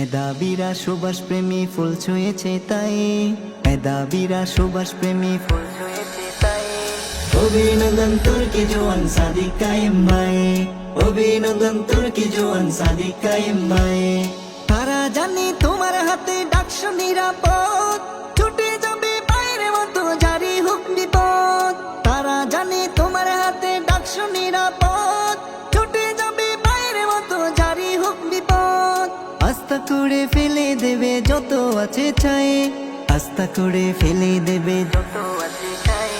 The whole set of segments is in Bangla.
মেধাবীরা সুবাস প্রেমী ফুল ছুঁয়েছে তাই। মেধাবীরা সুবাস প্রেমী ফুল ছুঁয়েছে তাই। অভিনন্দন জোয়ান সাদিক কায়েম ভাই। অভিনন্দন তুর্কি জোয়ান সাদিক কায়েম ভাই। তারা জানি তোমার হাতে ডাকশো নিরাপদ। করে ফেলে দেবে যত আছে চাই আস্তা করে ফেলে দেবে যত আছে চাই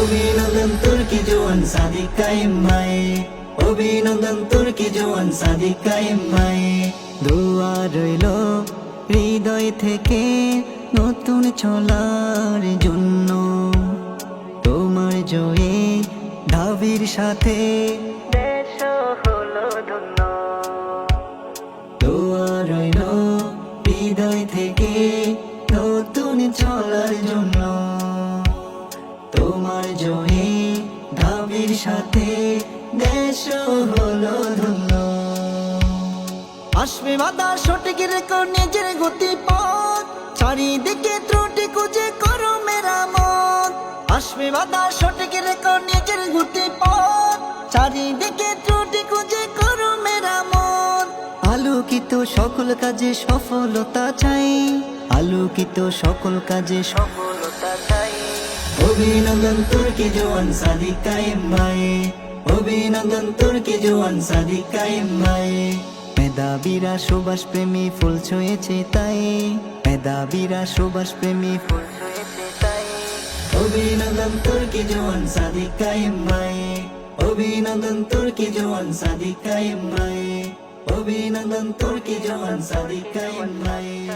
অভিনন্দন তুর্কি জোয়ান সাদিক কায়েম ভাই অভিনন্দন তুর্কি জোয়ান সাদিক কায়েম ভাই দোয়া রইল হৃদয় থেকে নতুন চলার জন্য। তোমার জয়ে ধাবির সাথে রইল। হৃদয় থেকে নতুন চলার জন্য। তোমার জয়ে ঢাবির সাথে দেশ হলো ধন্য। আসবে বাধা সঠিক রেখো নিজের গতি পথ চারিদিকে ত্রুটি খুঁজে করো মেরামত। আসবে বাধা সঠিক রেখো আলোকিত সকল কাজে সফলতা চাই। আলোকিত সকল কাজে সফলতা চাই। অভিনন্দন তুর্কি জোয়ান সাদিক কায়েম ভাই। অভিনন্দন তুর্কি জোয়ান সাদিক কায়েম ভাই। মেধাবীরা সুবাস প্রেমী ফুল ছুঁয়েছে তাই। মেধাবীরা সুবাস প্রেমী ফুল ছুঁয়েছে তাই। অভিনন্দন তুর্কি জোয়ান সাদিক কায়েম ভাই। অভিনন্দন তুর্কি জোয়ান সাদিক কায়েম ভাই। Tobi nang nang turki jangan salika yang lain